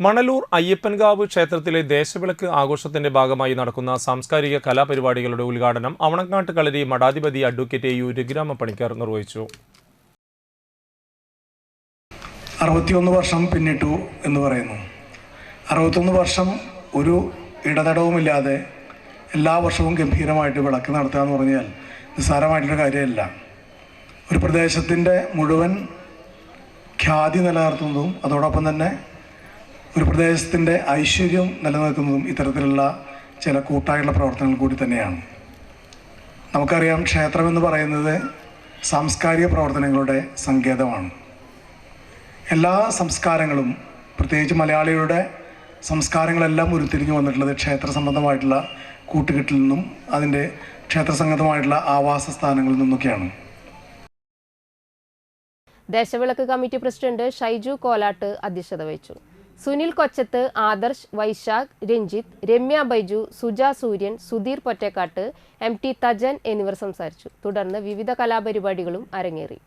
മണലൂർ അയ്യപ്പൻകാവ് ക്ഷേത്രത്തിലെ ദേശവിളക്ക് ആഘോഷത്തിന്റെ ഭാഗമായി നടക്കുന്ന സാംസ്കാരിക കലാപരിപാടികളുടെ ഉദ്ഘാടനം അവണക്കാട്ട് കളരി മഠാധിപതി അഡ്വക്കേറ്റ് യു രഘുരാമ പണിക്കർ നിർവഹിച്ചു. അറുപത്തിയൊന്ന് വർഷം പിന്നിട്ടു എന്ന് പറയുന്നു. അറുപത്തൊന്ന് വർഷം ഒരു ഇടതടവുമില്ലാതെ എല്ലാ വർഷവും ഗംഭീരമായിട്ട് വിളക്ക് നടത്തുക എന്ന് പറഞ്ഞാൽ നിസ്സാരമായിട്ടുള്ള കാര്യമല്ല. ഒരു പ്രദേശത്തിന്റെ മുഴുവൻ ഖ്യാതി നിലനിർത്തുന്നതും അതോടൊപ്പം തന്നെ ഒരു പ്രദേശത്തിന്റെ ഐശ്വര്യം നിലനിൽക്കുന്നതും ഇത്തരത്തിലുള്ള ചില കൂട്ടായുള്ള പ്രവർത്തനങ്ങൾ കൂടി തന്നെയാണ്. നമുക്കറിയാം ക്ഷേത്രമെന്ന് പറയുന്നത് സാംസ്കാരിക പ്രവർത്തനങ്ങളുടെ സങ്കേതമാണ്. എല്ലാ സംസ്കാരങ്ങളും പ്രത്യേകിച്ച് മലയാളികളുടെ സംസ്കാരങ്ങളെല്ലാം ഉരുത്തിരിഞ്ഞു വന്നിട്ടുള്ളത് ക്ഷേത്ര സംബന്ധമായിട്ടുള്ള കൂട്ടുകെട്ടിൽ നിന്നും അതിന്റെ ക്ഷേത്ര സംബന്ധമായിട്ടുള്ള ആവാസ സ്ഥാനങ്ങളിൽ നിന്നൊക്കെയാണ്. ദേശവിളക്ക് കമ്മിറ്റി പ്രസിഡന്റ് ഷൈജു കോലാട്ട് അധ്യക്ഷത വഹിച്ചു. സുനിൽ കൊച്ചത്ത് ആദർശ് വൈശാഖ് രഞ്ജിത്ത് രമ്യ ബൈജു സുജ സൂര്യൻ സുധീർ പൊറ്റക്കാട്ട് എം ടി തജൻ എന്നിവർ സംസാരിച്ചു. തുടർന്ന് വിവിധ കലാപരിപാടികളും അരങ്ങേറി.